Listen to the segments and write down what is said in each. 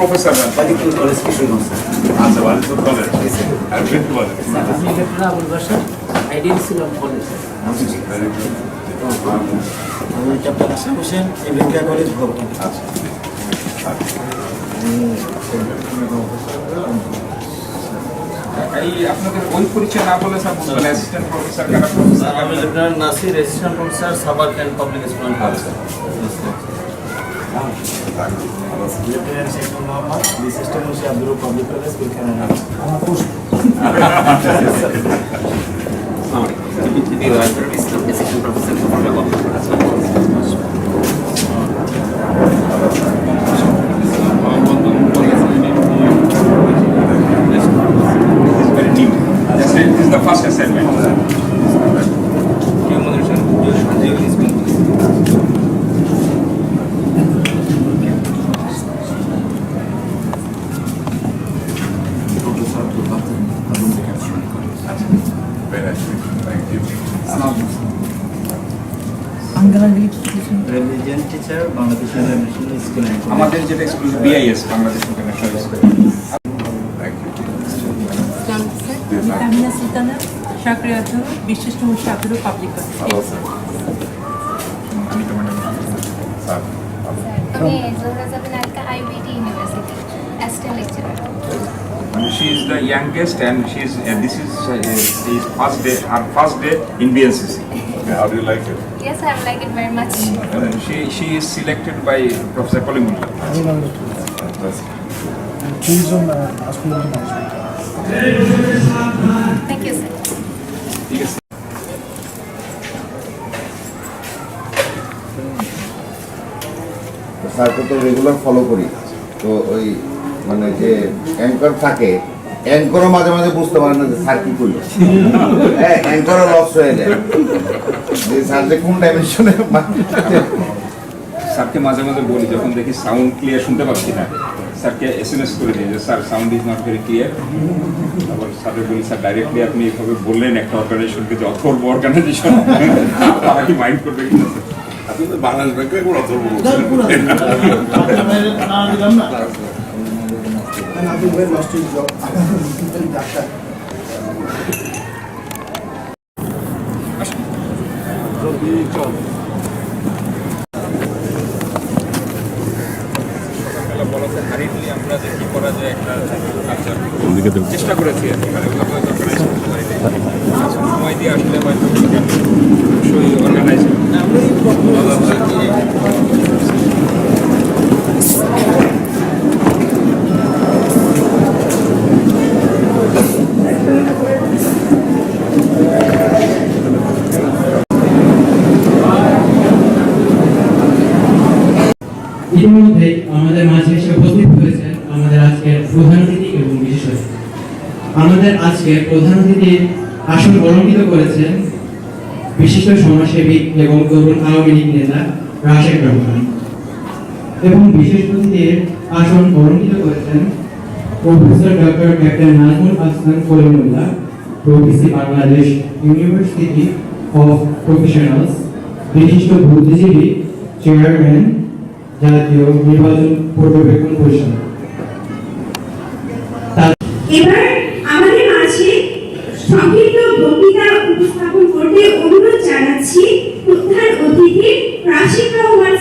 ইউনিভার্সিটির প্রফেসররা Balipur college Kishoreganj sir আচ্ছা বালিপুর কলেজ আর বৃত্তি বলেন আপনি আবুল বাসার আইডিয়াল ছিলাম কলেজ আমি ডক্টর আসাম হোসেন এভিকা কলেজ ভবন। আচ্ছা। এই আপনাদের ওই পরিচয় না বলে স্যার বুঝবেন অ্যাসিস্ট্যান্ট প্রফেসর কারা প্রফেসর আমি doctor Nasir assistant professor Savar cant public school আচ্ছা। লেফটেন্যান্ট শেখ মোহাম্মদ বিশিষ্ট Munshi Abdul public college বিলখানা Islam assistant professor very new. Just this is the first assignment. Professor Abdul বাতিল আবুল বেকার আচ্ছা very nice thank you religion teacher Bangladesh international school আমাদের যেটা school BIS Bangladesh international school Tamina Sultana সরকারি অধ্যক্ষ বিশিষ্ট Musafir public college আমি Johra Jabin Alka IBT university assistant lecturer she is the youngest and she is, uh, this is uh, his first day, her first day in BNCC. How do like it Yes, I like it very much. And she, she is selected by Professor Kolimullah. She's on uh. Thank you, sir. ঠিক স্যারকে তো regular follow করি তো ওই মানে যে anchor থাকে অ্যাঙ্করও মাঝে মাঝে বুঝতে পারে না যে স্যার কি করল হ্যাঁ অ্যাঙ্করও লস হয়ে যায় যে স্যার যে কোন ডাইমেনশনে স্যারকে মাঝে মাঝে বলি যখন দেখি সাউন্ড ক্লিয়ার শুনতে পাচ্ছি না স্যারকে এস এম এস করে দিই যে sir sound is not very clear তারপর স্যারকে বলি স্যার ডাইরেক্টলি আপনি এইভাবে বললেন একটা অর্গানাইজেশনকে যে অথর্ব অর্গানাইজেশন তারা কি মাইন্ড করবে কিনা আপনি তো বাংলাদেশ ব্যাংকে অথর্ব And Abdul Bahir lost his job. Doctor. চেষ্টা করেছি আর মানে পারিনি। সময় দিয়ে আসলে হয়তো অর্গানাইজ আমাদের মাঝে এসে উপস্থিত হয়েছেন আমাদের আজকের প্রধান অতিথি এবং বিশেষ। আমাদের আজকে প্রধান অতিথির আসন অলঙ্কিত করেছেন বিশিষ্ট সমাজসেবী এবং তরুণ আওয়ামী লীগ নেতা রহমান এবং বিশেষ অতিথির আসন অলঙ্কিত করেছেন professor doctor captain Nazmul Hasan Kalimullah pro VC Bangladesh university of professionals বিশিষ্ট বুদ্ধিজীবী চেয়ারম্যান জাতীয় নির্বাচন পর্যবেক্ষণ পরিষদ। এবার আমাদের মাঝে সংক্ষিপ্ত বক্তৃতা উপস্থাপন করতে অনুরোধ জানাচ্ছি প্রধান অতিথি Rashid Rahman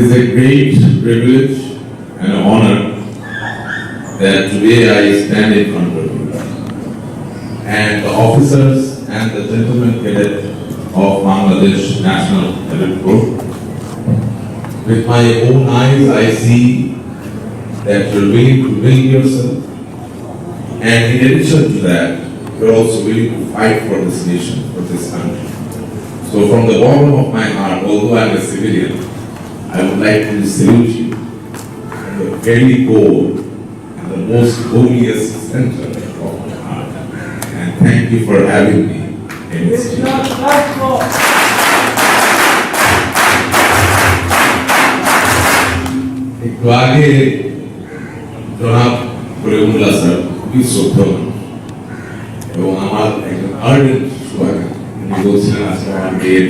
is a great privilege and honor that today I stand in front of you. And the officers and the gentlemen cadet of Bangladesh National Cadet Corps. With my own eyes, I see that you're willing to bring yourself and in addition to that, you're also willing to fight for this nation, for this country. So from the bottom of my heart, although I'm a civilian, I would like to salute you and very core and the most holiest center of my heart. And thank you for having me in this. একটু আগে জনাব Karimullah sir খুবই শ্রদ্ধা মানুষ। এবং আমার একজন urgent সোহাগ উনি বলছিলেন আজকে আমার মেয়ের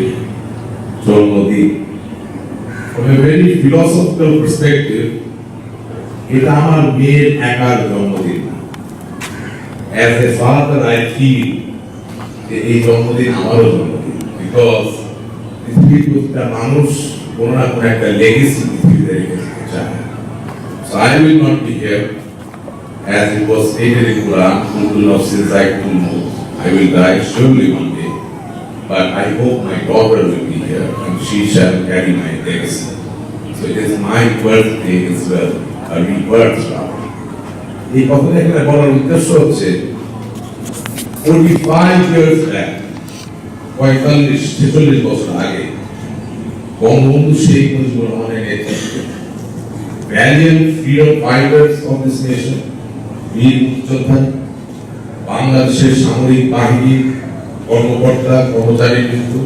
জন্মদিন From a very philosophical perspective, এটা আমার মেয়ের একার জন্মদিন না As a father, I feel যে এই জন্মদিন আমারও জন্মদিন বিকজ পৃথিবীর প্রতিটা মানুষ কোনো না কোনো একটা লেগেসি পৃথিবীতে রেখে যেতে চায় So I will not be here as it was stated in Quran, Kullu nafsin za'iqatul maut. I will die surely one day, but I hope my daughter will be here and she shall carry my legacy. So it is my birthday as well, a rebirth rather. এই কথাটা এখানে বলার উদ্দেশ্য হচ্ছে 45 years back, পঁয়তাল্লিশ ছেচল্লিশ বছর আগে বঙ্গবন্ধু শেখ মুজিবুর রহমানের নেতৃত্বে valiant freedom fighters of this nation, বীর মুক্তিযোদ্ধা বাংলাদেশের সামরিক বাহিনীর কর্মকর্তা, কর্মচারী কিন্তু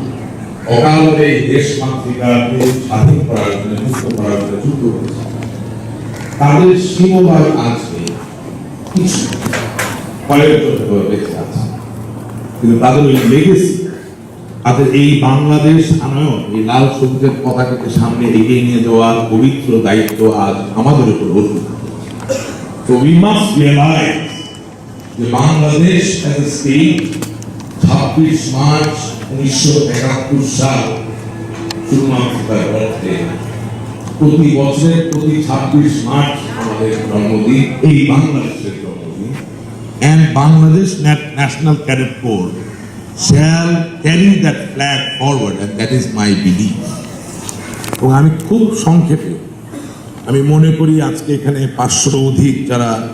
অকালে এই দেশ মাতৃকাকে স্বাধীন করার জন্য, মুক্ত করার জন্য যুদ্ধ করেছে। তাদের সীমভাগ আছে কিছু আছে। কিন্তু তাদের ওই তাদের এই বাংলাদেশ আনয়ন, এই লাল সবুজের পতাকাকে সামনে এগিয়ে নিয়ে যাওয়ার পবিত্র দায়িত্ব আজ আমাদের উপর অর্পিত যে বাংলাদেশ অ্যাজ এ স্টেট ছাব্বিশ মার্চ উনিশশো একাত্তর সাল অর্থে প্রতি বছরের প্রতি ছাব্বিশ মার্চ আমাদের জন্মদিন, এই বাংলাদেশের Bangladesh Nat- National Cadet Corps shall carry that flag forward, and that is my belief. এবং আমি খুব সংক্ষেপে, আমি মনে করি আজকে এখানে পাঁচশো অধিক যারা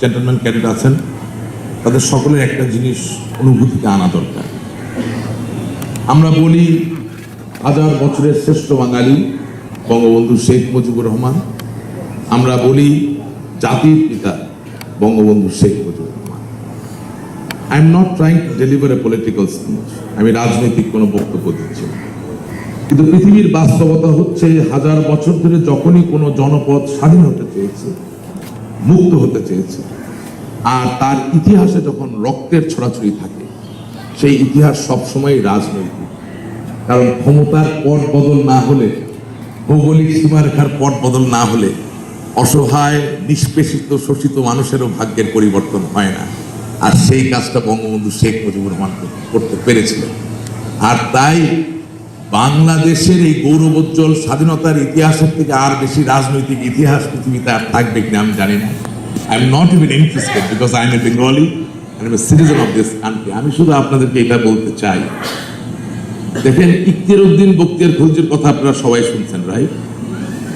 জেন্টলম্যান ক্যাডেট আছেন তাদের সকলের একটা জিনিস অনুভূতিতে আনা দরকার। আমরা বলি, হাজার বছরের শ্রেষ্ঠ বাঙালি বঙ্গবন্ধু শেখ মুজিবুর রহমান। আমরা বলি, জাতির পিতা Bangabandhu Sheikh Mujibur Rahman. I am not trying to deliver a political speech আমি রাজনৈতিক কোনো বক্তব্য দিচ্ছি কিন্তু পৃথিবীর বাস্তবতা হচ্ছে, হাজার বছর ধরে যখনই কোনো জনপদ স্বাধীন হতে চেয়েছে, মুক্ত হতে চেয়েছে আর তার ইতিহাসে যখন রক্তের ছড়াছড়ি থাকে, সেই ইতিহাস সবসময় রাজনৈতিক। কারণ ক্ষমতার পট বদল না হলে, ভৌগোলিক সীমারেখার পট বদল না হলে, অসহায়, নিষ্পেষিত, শোষিত মানুষেরও ভাগ্যের পরিবর্তন হয় না। আর সেই কাজটা বঙ্গবন্ধু শেখ মুজিবুর রহমান করতে পেরেছিলেন আর তাই বাংলাদেশের এই গৌরবোজ্জ্বল স্বাধীনতার ইতিহাসের থেকে আর বেশি রাজনৈতিক ইতিহাস পৃথিবীতে আর থাকবে কিনা আমি জানি না। Not even interested because I am a Bengali I am a citizen of this country আমি শুধু আপনাদেরকে এটা বলতে চাই। দেখেন ইকতির উদ্দিন বক্তিয়ার খলজির কথা আপনারা সবাই শুনছেন right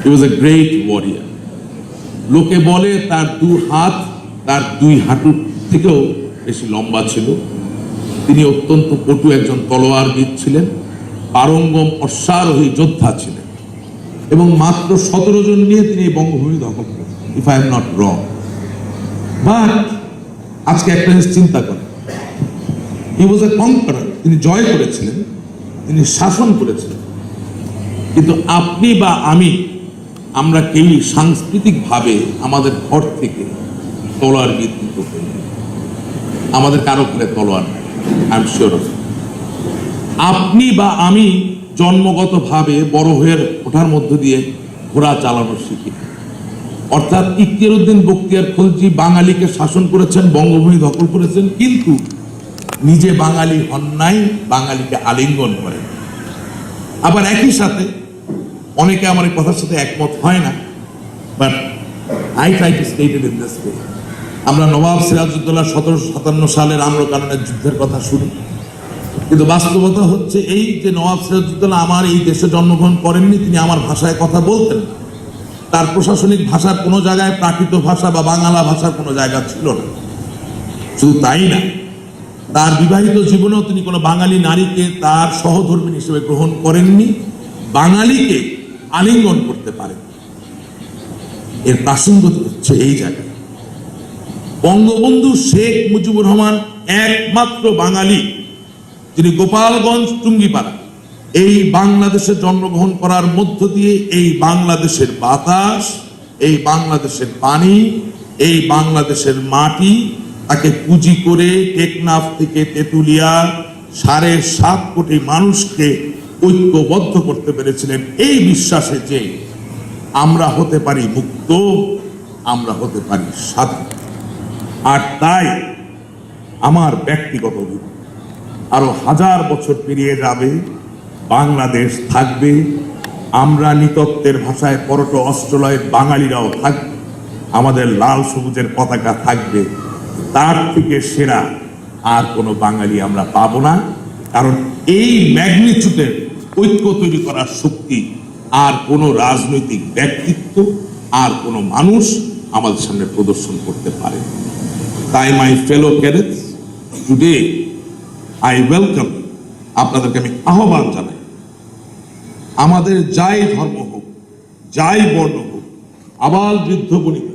he was a great warrior লোকে বলে তার দু হাত, তার দুই হাঁটুর থেকেও বেশি লম্বা ছিল। তিনি অত্যন্ত পটু একজন তলোয়ারবিদ ছিলেন, পারঙ্গম অশ্বারোহী যোদ্ধা ছিলেন। এবং মাত্র সতেরো জন নিয়ে তিনি বঙ্গভূমি দখল করেন if I am not wrong but আজকে একটা জিনিস চিন্তা করেন। হি ওয়াজ এ কনকারার তিনি জয় করেছিলেন। তিনি শাসন করেছিলেন। কিন্তু আপনি বা আমি, আমরা কেউই সাংস্কৃতিকভাবে আমাদের ঘর থেকে তলোয়ার বিদ্যুৎ করি আমাদের কারও ঘরে তলোয়ার আই এম শিওর আপনি বা আমি জন্মগতভাবে বড় হয়ে ওঠার মধ্য দিয়ে ঘোড়া চালানো শিখি। অর্থাৎ ইকতিয়ার উদ্দিন বক্তিয়ার খলজি বাঙালিকে শাসন করেছেন, বঙ্গভূমি দখল করেছেন, কিন্তু নিজে বাঙালি হন নাই, বাঙালিকে আলিঙ্গন করেন। আবার একই সাথে অনেকে আমার এই কথার সাথে একমত হয় না but I try to stated in this way আমরা নবাব সিরাজউদ্দৌলা সতেরোশো সাতান্ন সালের আম্রকাননের যুদ্ধের কথা শুনি। কিন্তু বাস্তবতা হচ্ছে এই যে নবাব সিরাজউদ্দৌলা আমার এই দেশে জন্মগ্রহণ করেননি, তিনি আমার ভাষায় কথা বলতেন না। তার প্রশাসনিক ভাষার কোনো জায়গায়, প্রাকৃত ভাষা বা বাংলা ভাষার কোনো জায়গা ছিল না। শুধু তাই না, তার বিবাহিত জীবনেও তিনি কোনো বাঙালি নারীকে তার সহধর্মিনী হিসেবে গ্রহণ করেননি, বাঙালিকে আলিঙ্গন করতে পারেন এর প্রাসঙ্গ হচ্ছে এই জায়গায় বঙ্গবন্ধু শেখ মুজিবুর রহমান একমাত্র বাঙালি, যিনি গোপালগঞ্জ টুঙ্গিপাড়া। এই বাংলাদেশে জন্মগ্রহণ করার মধ্য দিয়ে এই বাংলাদেশের বাতাস, এই বাংলাদেশের পানি, এই বাংলাদেশের মাটি তাকে পুঁজি করে টেকনাফ থেকে তেতুলিয়া সাড়ে সাত কোটি মানুষকে ঐক্যবদ্ধ করতে পেরেছিলেন। এই বিশ্বাসে যে আমরা হতে পারি মুক্ত, আমরা হতে পারি স্বাধীন। আর তাই আমার ব্যক্তিগত আরও হাজার বছর পেরিয়ে যাবে বাংলাদেশ থাকবে, আমরা নিতত্বের ভাষায় পরট অস্ট্রেলয়ের বাঙালিরাও থাকবে আমাদের লাল সবুজের পতাকা থাকবে, তার থেকে সেরা আর কোনো বাঙালি আমরা পাবো না, কারণ এই ম্যাগনিচুডের ঐক্য তৈরি করার শক্তি আর কোনো রাজনৈতিক ব্যক্তিত্ব আর কোনো মানুষ আমাদের সামনে প্রদর্শন করতে পারে। তাই my fellow cadets today I welcome আপনাদেরকে আমি আহ্বান আমাদের যাই ধর্ম হোক, যাই বর্ণ হোক আবার বৃদ্ধ বনিতা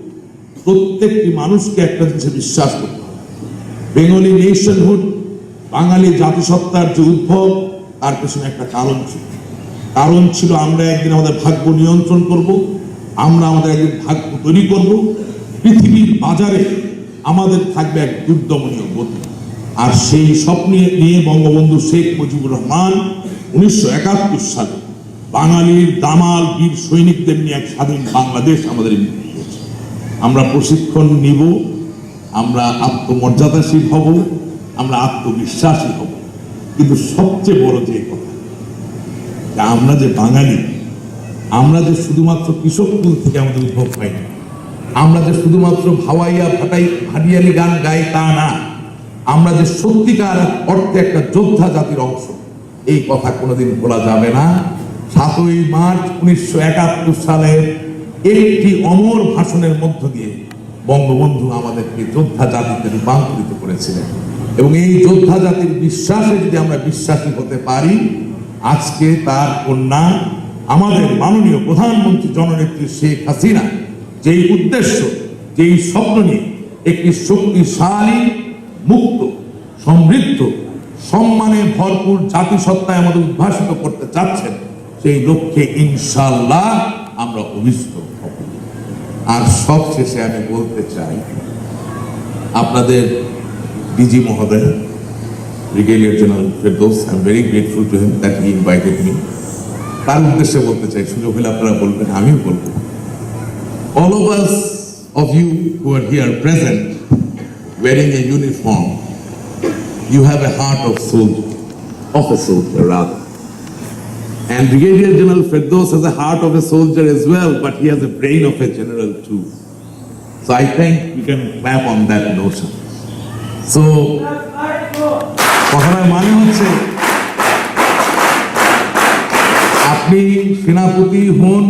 প্রত্যেকটি মানুষকে একটা জিনিসে বিশ্বাস করতে হবে। বেঙ্গলি নেশনহুড বাঙালি জাতিসত্তার যে উদ্ভব, তার পেছনে একটা কারণ ছিল। কারণ ছিল আমরা একদিন আমাদের ভাগ্য নিয়ন্ত্রণ করব, আমরা আমাদের একদিন ভাগ্য তৈরি করব, পৃথিবীর বাজারে আমাদের থাকবে এক দুর্দমনীয় গতি আর সেই স্বপ্নে নিয়ে বঙ্গবন্ধু শেখ মুজিবুর রহমান উনিশশো একাত্তর সালে বাঙালির দামাল বীর সৈনিকদের নিয়ে এক স্বাধীন বাংলাদেশ আমাদের আমরা প্রশিক্ষণ নিব, আমরা আত্মমর্যাদাশীল হব, আমরা আত্মবিশ্বাসী হব। কিন্তু সবচেয়ে বড় যে কথা আমরা যে বাঙালি, আমরা যে শুধুমাত্র কৃষক কুল থেকে আমাদের উদ্ভব পাইনি আমরা যে শুধুমাত্র ভাওয়াইয়া ফাটাই ভাটিয়ালি গান গাই তা না, আমরা যে সত্যিকার অর্থে একটা যোদ্ধা জাতির অংশ, এই কথা কোনোদিন বলা যাবে না। সাতই মার্চ উনিশশো একাত্তর সালের একটি অমর ভাষণের মধ্য দিয়ে বঙ্গবন্ধু আমাদেরকে যোদ্ধা জাতিতে রূপান্তরিত করেছিলেন। এবং এই যোদ্ধা জাতির বিশ্বাসে যদি আমরা বিশ্বাসী হতে পারি, আজকে তার কন্যা আমাদের মাননীয় প্রধানমন্ত্রী জননেত্রী শেখ হাসিনা যেই উদ্দেশ্য, যেই স্বপ্ন নিয়ে একটি শক্তিশালী, মুক্ত, সমৃদ্ধ, সম্মানে ভরপুর জাতিসত্তায় আমাদের উদ্ভাসিত করতে চাচ্ছেন সেই লক্ষ্যে ইনশাল্লাহ আমরা অভিষ্ট হব। আর সবশেষে আমি বলতে চাই, আপনাদের ডিজি মহোদয়, brigadier general Ferdous I am very grateful to him that he invited me তার উদ্দেশ্যে বলতে চাই, সুযোগ হলে আপনারা বলবেন, আমিও বলব। All of us of you who are here present wearing a uniform, you have a heart of soldier, of a soldier, rather and brigadier general Firdaus has a heart of a soldier as well but he has a brain of a general too so i think we can clap on that notion so কথাটার মানে হচ্ছে আপনি সেনাপতি হন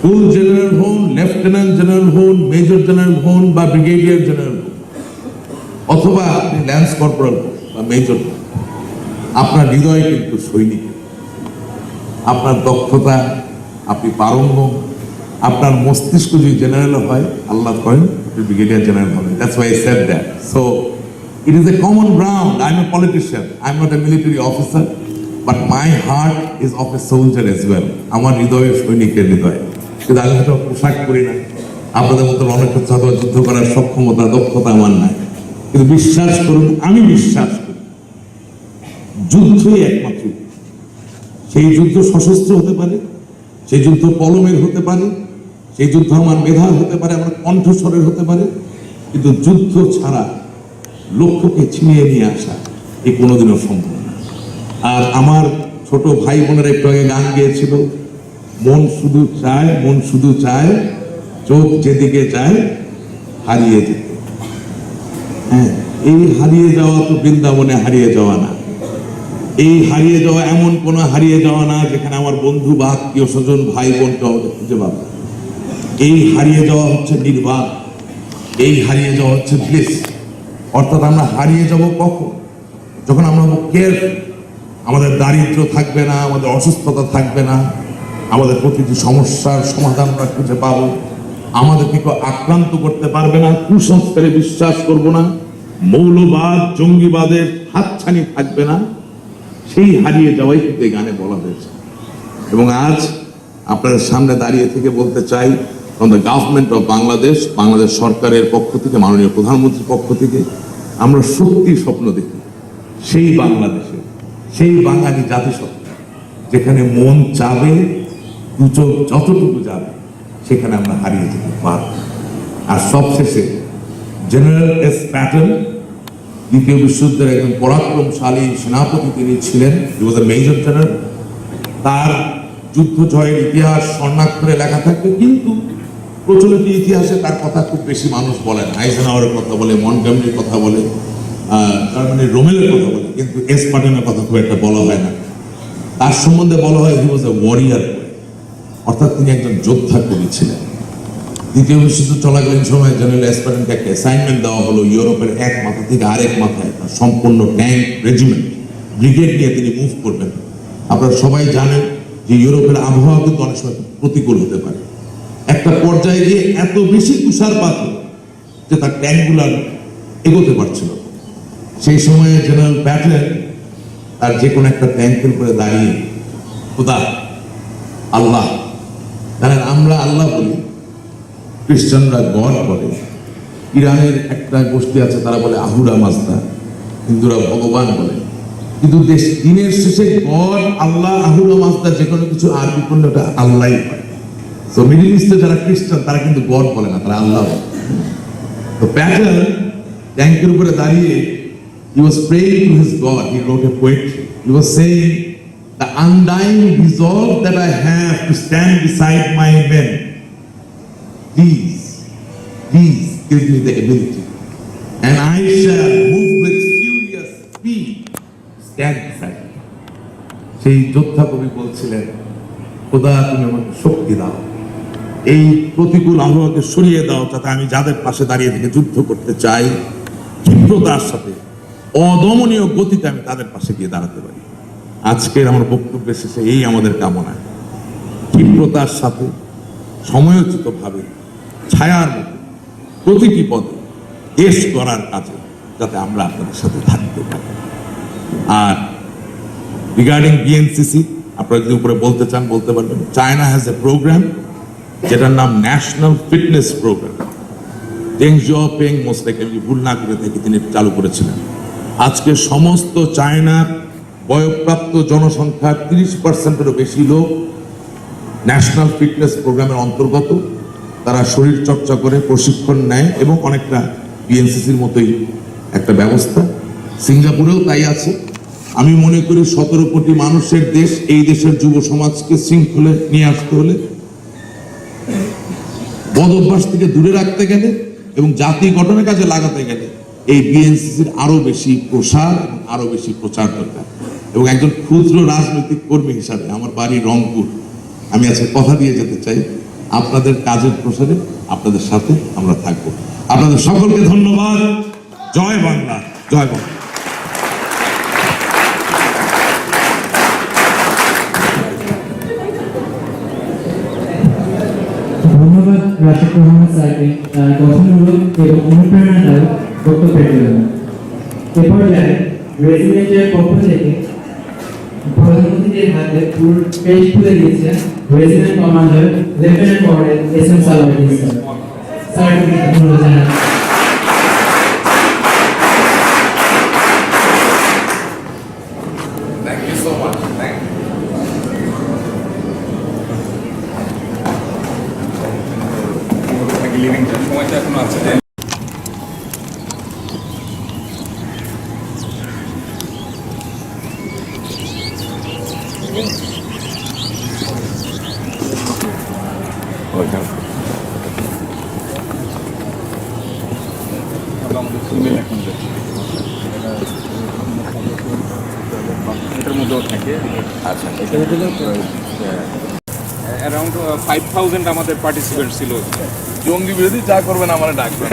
full general হন lieutenant general হন major general হন বা ব্রিগেডিয়ার জেনারেল হন অথবা আপনি ল্যান্স কর্পোরাল হন বা মেজর হন আপনার হৃদয় কিন্তু সৈনিক। আপনার দক্ষতা, আপনি পারঙ্গ আপনার মস্তিষ্ক যদি জেনারেল হয়, আল্লাহ করেন ব্রিগেডিয়ার জেনারেল হবেন। That's why said that so it is a common ground I am a politician I am not a military officer but my heart is of a soldier as well আমার হৃদয় সৈনিকের হৃদয়। কিন্তু আমি হয়তো পোশাক করি না। আপনাদের মতো অনেক হচ্ছে যুদ্ধ করার সক্ষমতা, দক্ষতা আমার নাই। কিন্তু বিশ্বাস করুন, আমি বিশ্বাস যুদ্ধই একমাত্র। সেই যুদ্ধ সশস্ত্র হতে পারে, সেই যুদ্ধ কলমের হতে পারে, সেই যুদ্ধ আমার মেধার হতে পারে, আমার কণ্ঠস্বরের হতে পারে, কিন্তু যুদ্ধ ছাড়া লক্ষ্যকে ছিনিয়ে নিয়ে আসা এই কোনোদিনও সম্ভব না। আর আমার ছোট ভাই বোনেরা একটু আগে গান গিয়েছিল, মন শুধু চায়, মন শুধু চায়, চোখ যেদিকে চায়, হারিয়ে যেতে। হ্যাঁ এই হারিয়ে যাওয়া তো বৃন্দাবনে হারিয়ে যাওয়া না। এই হারিয়ে যাওয়া এমন কোনো হারিয়ে যাওয়া না যেখানে আমার বন্ধু বা আত্মীয় স্বজন ভাই আমাদের খুঁজে পাবে। এই হারিয়ে যাওয়া হচ্ছে নির্বাণ। এই হারিয়ে যাওয়া হচ্ছে ব্লিস অর্থাৎ আমরা হারিয়ে যাব কখন? যখন আমরা কেয়ার আমাদের দারিদ্র থাকবে না, আমাদের অসুস্থতা থাকবে না, আমাদের প্রতিটি সমস্যার সমাধান আমরা খুঁজে পাব। আমাদেরকে কেউ আক্রান্ত করতে পারবে না, কুসংস্কারে বিশ্বাস করব না, মৌলবাদ, জঙ্গিবাদের হাতছানি থাকবে না। সেই হারিয়ে যাওয়াই কিন্তু এই গানে বলা হয়েছে। এবং আজ আপনাদের সামনে দাঁড়িয়ে থেকে বলতে চাই from the government of Bangladesh Bangladesh সরকারের পক্ষ থেকে, মাননীয় প্রধানমন্ত্রীর পক্ষ থেকে, আমরা সত্যি স্বপ্ন দেখি, সেই বাংলাদেশে সেই বাঙালি জাতিসত্তা যেখানে মন চাবে দুচোখ যতটুকু যাবে, সেখানে আমরা হারিয়ে যেতে পারব। আর সবশেষে জেনারেল এস প্যাটার্ন দ্বিতীয় বিশ্বযুদ্ধের একজন পরাক্রমশালী সেনাপতি তিনি ছিলেন। মেজর জেনারেল তার যুদ্ধ জয়ের ইতিহাস স্বর্ণাক্ষরে লেখা থাকবে, কিন্তু প্রচলিত ইতিহাসে তার কথা খুব বেশি মানুষ বলেন আইজেনাওয়ারের কথা বলে মনগামনির কথা বলে তার মানে রোমেলের কথা বলে, কিন্তু এস পাটনের কথা খুব একটা বলা হয় না। তার সম্বন্ধে বলা হয় হি ওয়াজ এ ওয়ারিয়ার অর্থাৎ তিনি একজন যোদ্ধা কবি ছিলেন। দ্বিতীয় বিশ্বযুদ্ধ চলাকালীন সময় জেনারেল এসপারেন্টকে একটা অ্যাসাইনমেন্ট দেওয়া হলো ইউরোপের এক মাথা থেকে আরেক মাথায় তার সম্পূর্ণ ট্যাঙ্ক রেজিমেন্ট ব্রিগেড নিয়ে তিনি মুভ করবেন। আপনারা সবাই জানেন যে ইউরোপের আবহাওয়া কিন্তু অনেক সময় প্রতিকূল হতে পারে। একটা পর্যায়ে গিয়ে এত বেশি তুষারপাত যে তার ট্যাঙ্কগুলার এগোতে পারছিল সেই সময়ে জেনারেল প্যাটেন তার যে কোনো একটা ট্যাঙ্কের উপরে দাঁড়িয়ে, খোদা, আল্লাহ। জানেন আমরা আল্লাহ বলি। খ্রিস্টানরা গড বলে ইরানের একটা গোষ্ঠী আছে তারা বলে আহুরা মাজদা হিন্দুরা ভগবান বলে কিন্তু দেশ দিনের শেষে গড আল্লাহ আহুরা মাজদা যে কোনো কিছু আরবি করলে ওটা আল্লাহই হয় তো মিডিল ইস্টে যারা খ্রিস্টান তারা কিন্তু গড বলে না তারা আল্লাহ বলে তো প্যাটার্ন ট্যাঙ্কের উপরে দাঁড়িয়ে he was praying to his God He wrote a poetry. He was saying, The undying resolve that I have to stand beside my men. Please, please give me the ability. And I shall move with furious speed stand beside you. সেই যোদ্ধা কবি বলছিলেন খোদা তুমি আমাকে শক্তি দাও এই প্রতিকূল আবহাওয়াকে সরিয়ে দাও যাতে আমি যাদের পাশে দাঁড়িয়ে থেকে যুদ্ধ করতে চাই ক্ষিপ্রতার সাথে অদমনীয় গতিতে আমি তাদের পাশে গিয়ে দাঁড়াতে পারি আজকের আমার বক্তব্য শেষে এই আমাদের কামনা ক্ষিপ্রতার সাথে সময়োচিত ভাবে ছায়ার প্রতিটি পদে দেশ করার কাজে যাতে আমরা আপনাদের সাথে থাকতে পারি। আর রিগার্ডিং বিএনসিসি আপনারা যদি উপরে বলতে চান, বলতে পারবেন চায়না হ্যাজ এ প্রোগ্রাম যেটার নাম national fitness program Deng Xiaoping mistake আমি ভুল না করে থাকি তিনি চালু করেছিলেন। আজকে সমস্ত চায়নার বয়প্রাপ্ত জনসংখ্যার তিরিশ পার্সেন্টেরও বেশি লোক ন্যাশনাল ফিটনেস প্রোগ্রামের অন্তর্গত। তারা শরীর চর্চা করে, প্রশিক্ষণ নেয় এবং অনেকটা বিএনসিসির মতোই একটা ব্যবস্থা। সিঙ্গাপুরেও তাই আছে। আমি মনে করি সতেরো কোটি মানুষের দেশ এই দেশের যুব সমাজকে শৃঙ্খলে নিয়ে আসতে হলে বদ অভ্যাস থেকে দূরে রাখতে গেলে এবং জাতি গঠনের কাজে লাগাতে গেলে এই বিএনসিসির আরও বেশি প্রসার এবং আরও বেশি প্রচার দরকার। এবং একজন ক্ষুদ্র রাজনৈতিক কর্মী হিসাবে আমার বাড়ি রংপুর। আমি আজকে কথা দিয়ে যেতে চাই। আপনাদের কাজের প্রসারে আপনাদের সাথে আমরা থাকব। আপনাদের সকলকে ধন্যবাদ। জয় বাংলা। জয় বাংলা। ধন্যবাদ, রাশেদ মোহাম্মদ স্যারকে গঠনমূলক এবং অনুপ্রেরণাদায়ক বক্তব্যের জন্য। এ পর্যায়ে রেজিমেন্টের পক্ষ থেকে প্রধানমন্ত্রীর হাতে ফুল পেজ তুলে দিয়েছেন regiment commander lieutenant colonel S M Salahuddin sir স্যারকে ধন্যবাদ জানাই Thank you so much. Thank you. নাকি লিভিং সময় তো এখনও আছে যে আমাদের ফিমেল এখন যাচ্ছে এটার মধ্যেও থাকে আচ্ছা এটা অ্যারাউন্ড ফাইভ থাউজেন্ড আমাদের পার্টিসিপেন্ট ছিল। জঙ্গি বিরোধী যা করবেন আমার ডাকবেন।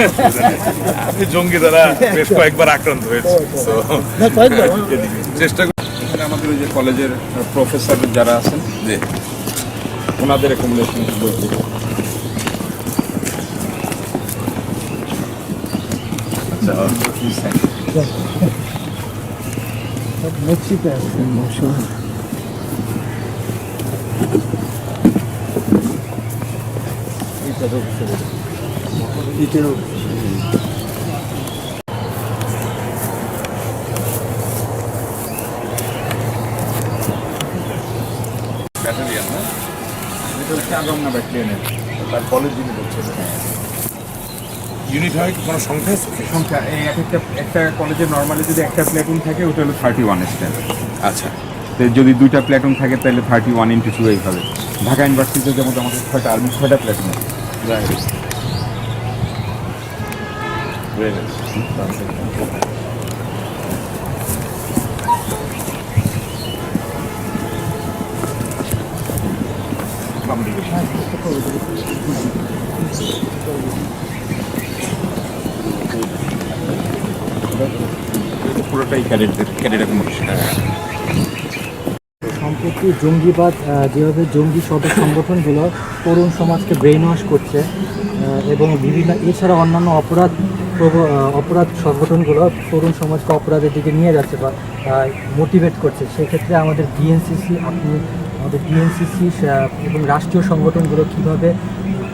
আমি জঙ্গি দ্বারা বেশ কয়েকবার আক্রান্ত হয়েছি। চেষ্টা করি। এখানে আমাদের ওই যে কলেজের প্রফেসর যারা আছেন যে ওনাদের রেকমেন্ডেশন বলছি। আচ্ছা। মেক্সিকো আছে। ব্যাটালিয়ান না এটা হচ্ছে আগামনা ব্যাটালিয়ানের তার কলেজ ইউনিট হচ্ছে ইউনিট হয় কোনো সংখ্যা সংখ্যা এই এক একটা একটা কলেজে নর্মালি যদি একটা প্ল্যাটুন থাকে ওটা হলো থার্টি ওয়ান স্ট্যান্ড আচ্ছা। তো যদি দুইটা প্ল্যাটুন থাকে তাহলে থার্টি ওয়ান ইন্টু টু এইভাবে। ঢাকা ইউনিভার্সিটিতে যেমন আমাদের ছয়টা আর্মি ছয়টা প্ল্যাটুন আছে। Very nice. পুরোটাই ক্যাডেটদের ক্যাডেট অ্যাকোমোডেশন সম্প্রতি জঙ্গিবাদ যেভাবে জঙ্গি সদর সংগঠনগুলো তরুণ সমাজকে ব্রেন ওয়াশ করছে এবং বিভিন্ন, এছাড়া অন্যান্য অপরাধ অপরাধ সংগঠনগুলো তরুণ সমাজকে অপরাধের দিকে নিয়ে যাচ্ছে বা মোটিভেট করছে। সেক্ষেত্রে আমাদের বিএনসিসি আপনি, আমাদের বিএনসিসি এবং রাষ্ট্রীয় সংগঠনগুলো কীভাবে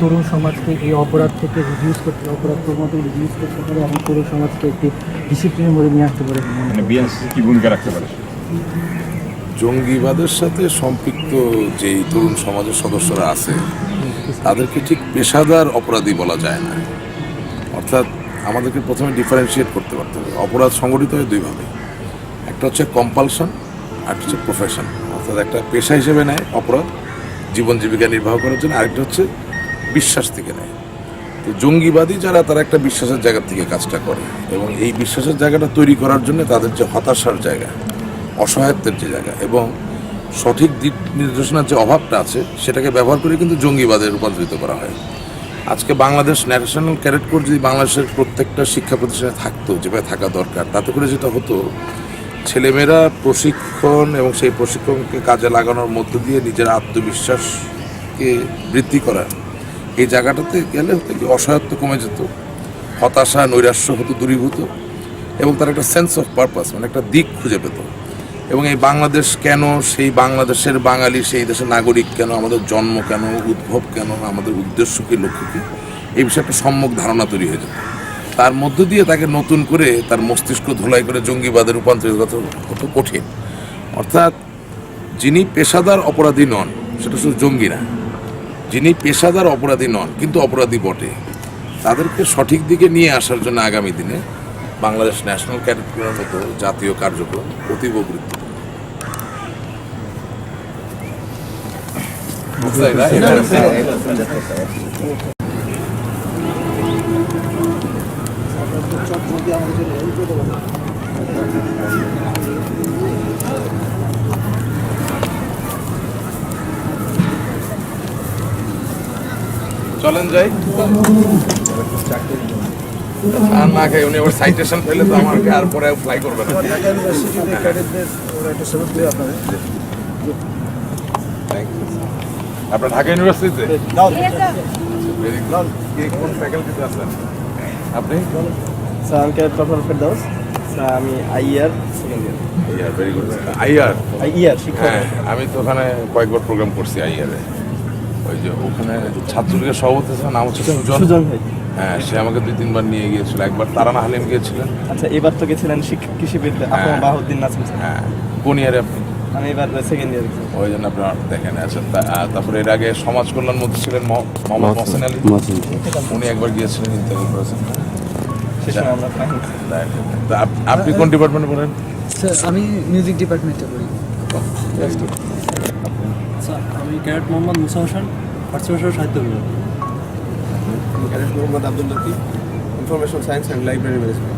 তরুণ সমাজকে এই অপরাধ থেকে রিডিউস করতে, অপরাধ প্রবণতা রিডিউস করতে পারে এবং তরুণ সমাজকে একটি ডিসিপ্লিনের মধ্যে নিয়ে আসতে পারে? মনে মানে কি ভূমিকা রাখতে পারে? জঙ্গিবাদের সাথে সম্পৃক্ত যেই তরুণ সমাজের সদস্যরা আছে, তাদেরকে ঠিক পেশাদার অপরাধী বলা যায় না। অর্থাৎ আমাদেরকে প্রথমে ডিফারেন্সিয়েট করতে পারতে হবে। অপরাধ সংগঠিত হয় দুইভাবে। একটা হচ্ছে কম্পালশন আর হচ্ছে প্রফেশন অর্থাৎ একটা পেশা হিসেবে নেয় অপরাধ, জীবন জীবিকা নির্বাহ করার জন্য, আরেকটা হচ্ছে বিশ্বাস থেকে নেয়। তো জঙ্গিবাদী যারা, তারা একটা বিশ্বাসের জায়গা থেকে কাজটা করে এবং এই বিশ্বাসের জায়গাটা তৈরি করার জন্য তাদের যে হতাশার জায়গা অসহায়ত্বের যে জায়গা এবং সঠিক দিক নির্দেশনার যে অভাবটা আছে, সেটাকে ব্যবহার করে কিন্তু জঙ্গিবাদে রূপান্তরিত করা হয়। আজকে বাংলাদেশ ন্যাশনাল ক্যাডেট কোর যদি বাংলাদেশের প্রত্যেকটা শিক্ষা প্রতিষ্ঠানে থাকতো, যেভাবে থাকা দরকার, তাতে করে যেটা হতো, ছেলেমেয়েরা প্রশিক্ষণ এবং সেই প্রশিক্ষণকে কাজে লাগানোর মধ্য দিয়ে নিজের আত্মবিশ্বাসকে বৃদ্ধি করা, এই জায়গাটাতে গেলে হতো কি অসহায়ত্ব কমে যেত, হতাশা, নৈরাশ্য হতো, দূরীভূত এবং তার একটা সেন্স অফ পারপাস মানে একটা দিক খুঁজে পেত। এবং এই বাংলাদেশ কেন, সেই বাংলাদেশের বাঙালি, সেই দেশের নাগরিক কেন, আমাদের জন্ম কেন, উদ্ভব কেন, আমাদের উদ্দেশ্য কী, লক্ষ্য কী, এই বিষয়ে একটা সম্যক ধারণা তৈরি হয়ে যেত। তার মধ্য দিয়ে তাকে নতুন করে তার মস্তিষ্ক ধোলাই করে জঙ্গিবাদে রূপান্তরিত কত কঠিন। অর্থাৎ যিনি পেশাদার অপরাধী নন, সেটা শুধু জঙ্গি না যিনি পেশাদার অপরাধী নন, কিন্তু অপরাধী বটে, তাদেরকে সঠিক দিকে নিয়ে আসার জন্য আগামী দিনে বাংলাদেশ ন্যাশনাল ক্যাডেটের মতো জাতীয় কার্যক্রম, অতীব গুরুত্বপূর্ণ। চলেন যাই। আর না খাই উনি আবার সাইটেশন পেলে তো আমাকে আর পরে ফ্লাই করবে না। ঢাকা ইউনিভার্সিটিতে আপনার ঢাকা ইউনিভার্সিটিতে? কোন ফ্যাকাল্টিতে আছেন? আপনি? স্যার আমি ক্যাডেট কর্পোরাল ফেরদাউস। স্যার আমি IER second year IER very good IER? IER শিক্ষক। হ্যাঁ আমি তো ওখানে কয়েকবার প্রোগ্রাম করছি আইআরে ওই যে ওখানে ছাত্রলীগের সভাপতি ছিল নাম হচ্ছে সুজন ভাই। হ্যাঁ সে আমাকে দুই তিনবার নিয়ে গিয়েছিল। একবার তারানা হালিম গিয়েছিলেন। আচ্ছা এবার তো গেছিলেন শিক্ষা কৃষিবিদ আপনার বাহুদ্দিন নাসিম হ্যাঁ কোন ইয়ারে আপনি আমি এবার সেকেন্ড ইয়ার ওই জন্য আপনার দেখেন আচ্ছা তা- তারপরে এর আগে সমাজ কল্যাণ মন্ত্রী ছিলেন মহ- মোহাম্মদ মহসেন আলী। উনি একবার গিয়েছিলেন ইন্টারভিউ করেছেন। আপনি কোন ডিপার্টমেন্টে পড়েন? স্যার আমি মিউজিক ডিপার্টমেন্টে পড়ি। আমি ক্যারেট মোহাম্মদ মুসা হোসেন ভাষা সাহিত্য বিভাগ। Cadet Mohammad Abdul Latif information science and library management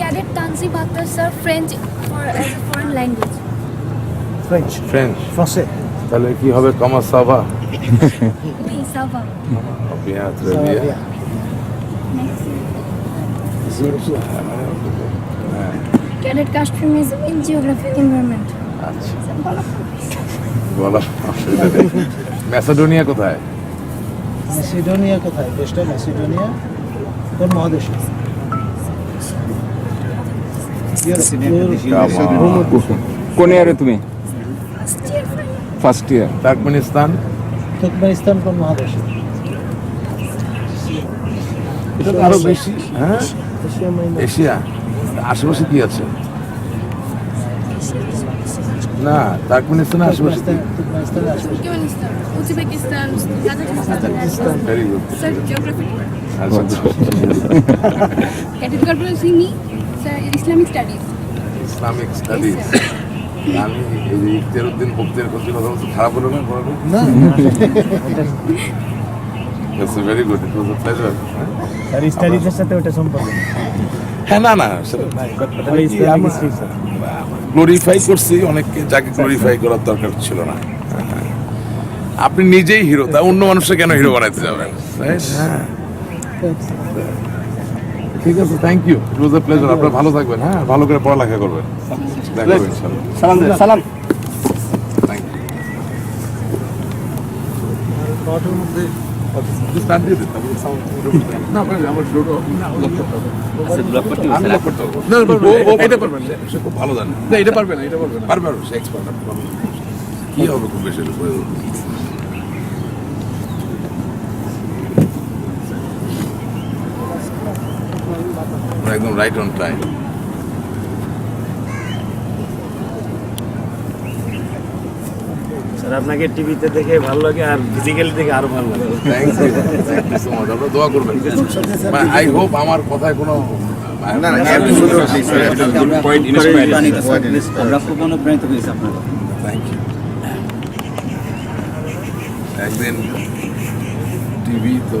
Cadet Tansi Bhatta sir, French foreign language. French French ফ্রান্সে তাহলে কি হবে কমার সাভা va. bien très bien Cadet Kashmirism in geographic environment. আচ্ছা বলো অসুবিধা নেই ম্যাসেডোনিয়া কোথায় ম্যাসিডোনিয়া কোথায় দেশটা ম্যাসিডোনিয়া কোন মহাদেশে কোন ইয়ারে তুমি? ফার্স্ট ইয়ার তার্কমেনিস্তান তুর্কমেনিস্তান কোন মহাদেশে এটা আরও বেশি হ্যাঁ? এশিয়া। আশেপাশে কি আছে? না তার্কমেনিস্তানের আশেপাশে আশেপাশে Uzbekistan very good sir geography আচ্ছা ক্যাটেগরি সিনি sir Islamic studies Islamic studies আমি ইখতিয়ারউদ্দিন কথা বলতে খারাপ হলো না? বলো না স্যার স্টাডিজের সাথে ওটা সম্পর্ক হ্যাঁ না না গ্লোরিফাই করছি অনেককে যাকে গ্লোরিফাই করার দরকার ছিল না। আপনি নিজেই হিরো তা অন্য মানুষকে কেন হিরো বানাইতে যাবেন? হ্যাঁ। ঠিক আছে thank you it was a pleasure আপনারা ভালো থাকবেন হ্যাঁ? ভালো করে পড়ালেখা করবেন। দেখা হবে ইনশাআল্লাহ সালাম সালাম। খুব ভালো জানে। না এটা পারবে না এটা পারবে না। পারবে পারবে সে এক্সপার্ট কি হবে খুব বেশি এর উপরে? আমরা একদম রাইট অন টাইম স্যার আপনাকে টিভিতে দেখে ভালো লাগে আর ফিজিক্যালি দেখে আরও ভালো লাগে। Thank you thank you so much আপনারা দোয়া করবেন। আই হোপ আমার কথায় কোনো না না absolutely, পয়েন্ট ইন্সপায়ারিং আমরা খুব অনুপ্রাণিত হয়েছি আপনার থ্যাংক ইউ একদিন টিভি তো